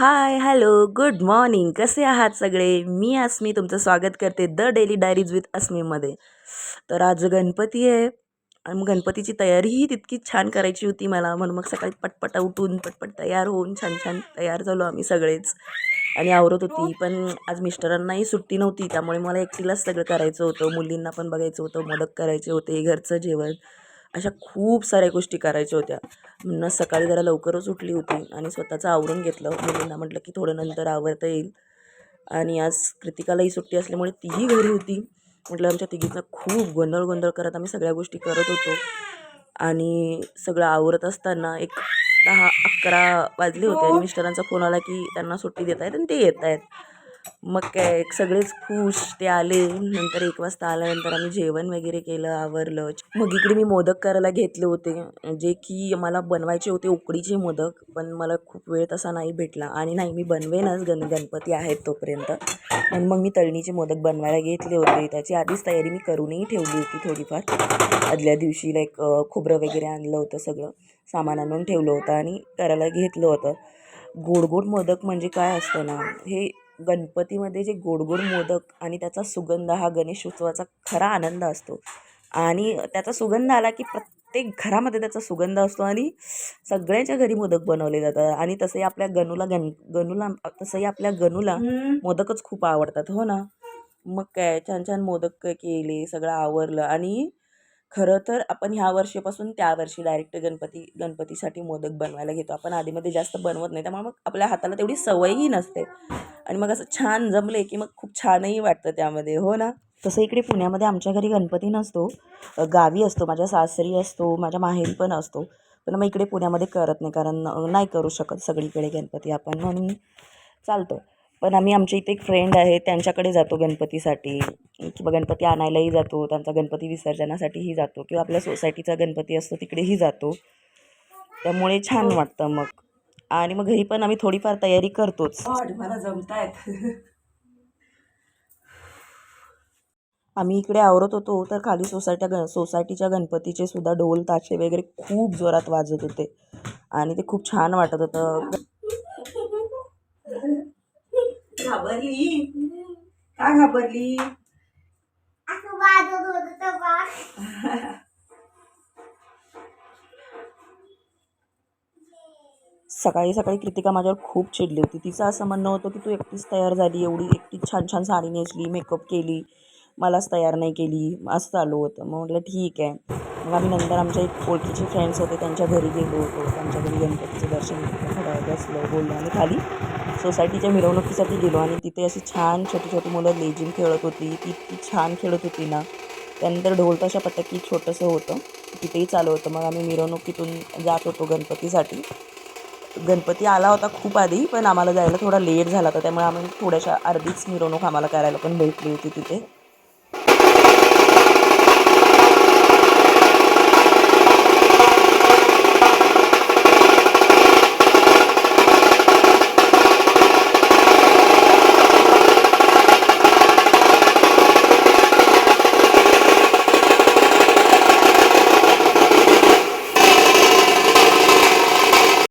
Hi hello good morning. कसे आहात सगळे? मी अस्मी तुमचं स्वागत करते द डेली डायरीज विथ अस्मीमध्ये. तर आज गणपती आहे. आणि गणपतीची तयारीही तितकीच छान करायची होती मला. म्हणून मग सकाळी पटपट उठून पटपट तयार होऊन छान छान तयार झालो आम्ही सगळेच. आणि आवरत होती. पण आज मिस्टरांनाही सुट्टी नव्हती. त्यामुळे मला एकटीलाच सगळं करायचं होतं. मुलींना पण बघायचं होतं. मदत करायचे होते. घरचं जेवण. अशा खूप साऱ्या गोष्टी करायच्या होत्या. म्हणून सकाळी जरा लवकरच उठली होती आणि स्वतःचं आवरून घेतलं. मुलींना म्हटलं की थोडं नंतर आवरता येईल. आणि आज कृतिकालाही सुट्टी असल्यामुळे तीही घरी होती. म्हटलं आमच्या तिघीचा खूप गोंधळ गोंधळ करत आम्ही सगळ्या गोष्टी करत होतो. आणि सगळं आवरत असताना एक दहा अकरा वाजले होते आणि मिस्टरांचा फोन आला की त्यांना सुट्टी देत आहेत आणि ते येत आहेत मग काय सगळेच खुश ते आले नंतर एक वाजता आल्यानंतर आम्ही जेवण वगैरे केलं आवरलं. मग इकडे मी मोदक करायला घेतले होते जे की मला बनवायचे होते उकडीचे मोदक पण मला खूप वेळ तसा नाही भेटला. आणि नाही मी बनवेनच गण गणपती आहेत तोपर्यंत. आणि मग मी तळणीचे मोदक बनवायला घेतले होते. त्याची आधीच तयारी मी करूनही ठेवली होती थोडीफार. आदल्या दिवशी लाईक खोबरं वगैरे आणलं होतं सगळं सामान आणून ठेवलं होतं आणि करायला घेतलं होतं. गोड गोड मोदक म्हणजे काय असतं ना हे गणपतीमध्ये जे गोड गोड मोदक आणि त्याचा सुगंध हा गणेश उत्सवाचा खरा आनंद असतो. आणि त्याचा सुगंध आला की प्रत्येक घरामध्ये त्याचा सुगंध असतो आणि सगळ्यांच्या घरी मोदक बनवले जातात. आणि तसंही आपल्या गणूला गण गणूला तसंही आपल्या गणूला मोदकच खूप आवडतात. हो ना? मग काय छान छान मोदक केले सगळं आवरलं आणि खरं तर आपण ह्या वर्षीपासून त्या वर्षी डायरेक्ट गणपती गणपतीसाठी मोदक बनवायला घेतो. आपण आधीमध्ये जास्त बनवत नाही त्यामुळे मग आपल्या हाताला तेवढी सवयही नसते. आणि मग असं छान जमले की मग खूप छानही वाटतं त्यामध्ये हो ना? तसं इकडे पुण्यामध्ये आमच्या घरी गणपती नसतो. गावी असतो माझ्या सासरी असतो माझ्या माहेरी पण असतो. पण मग इकडे पुण्यामध्ये करत नाही कारण नाही करू शकत सगळीकडे गणपती आपण म्हणून चालतो. पण आम्ही आमच्या इथे एक फ्रेंड आहे त्यांच्याकडे जातो गणपतीसाठी. किंवा गणपती आणायलाही जातो त्यांचा गणपती विसर्जनासाठीही जातो किंवा आपल्या सोसायटीचा गणपती असतो तिकडेही जातो. त्यामुळे छान वाटतं मग. आणि मग घरी पण आम्ही थोडीफार तयारी करतोच. मला जमतायत. आम्ही इकडे आवरत होतो तर खाली सोसायट्या ग सोसायटीच्या गणपतीचे सुद्धा ढोल ताशे वगैरे खूप जोरात वाजत होते. आणि ते खूप छान वाटत होतं. घाबरली? का घाबरली? सकाळी सकाळी कृतिका माझ्यावर खूप चिडली होती. तिचं असं म्हणणं होतं की तू एकटीच तयार झाली एवढी एकटीच छान छान साडी नेसली मेकअप केली मलाच तयार नाही केली असं चालू होतं. मग म्हटलं ठीक आहे. मग आम्ही नंतर आमच्या एक ओळखीचे फ्रेंड्स होते त्यांच्या घरी गेलो होतो. त्यांच्या घरी गणपतीचं दर्शन घेतलं थोडा बसलो बोललो आणि खाली सोसायटीच्या मिरवणुकीसाठी गेलो आणि तिथे अशी छान छोटी छोटी मुलं लेझिम खेळत होती. ती इतकी छान खेळत होती ना त्यानंतर ढोलताशा पटकी छोटंसं होतं. तिथेही चालू होतं. मग आम्ही मिरवणुकीतून जात होतो गणपतीसाठी. गणपती आला होता खूप आधी पण आम्हाला जायला थोडा लेट झाला होता. त्यामुळे आम्ही थोड्याशा अर्धीच मिरवणूक आम्हाला करायला पण भेटली होती तिथे.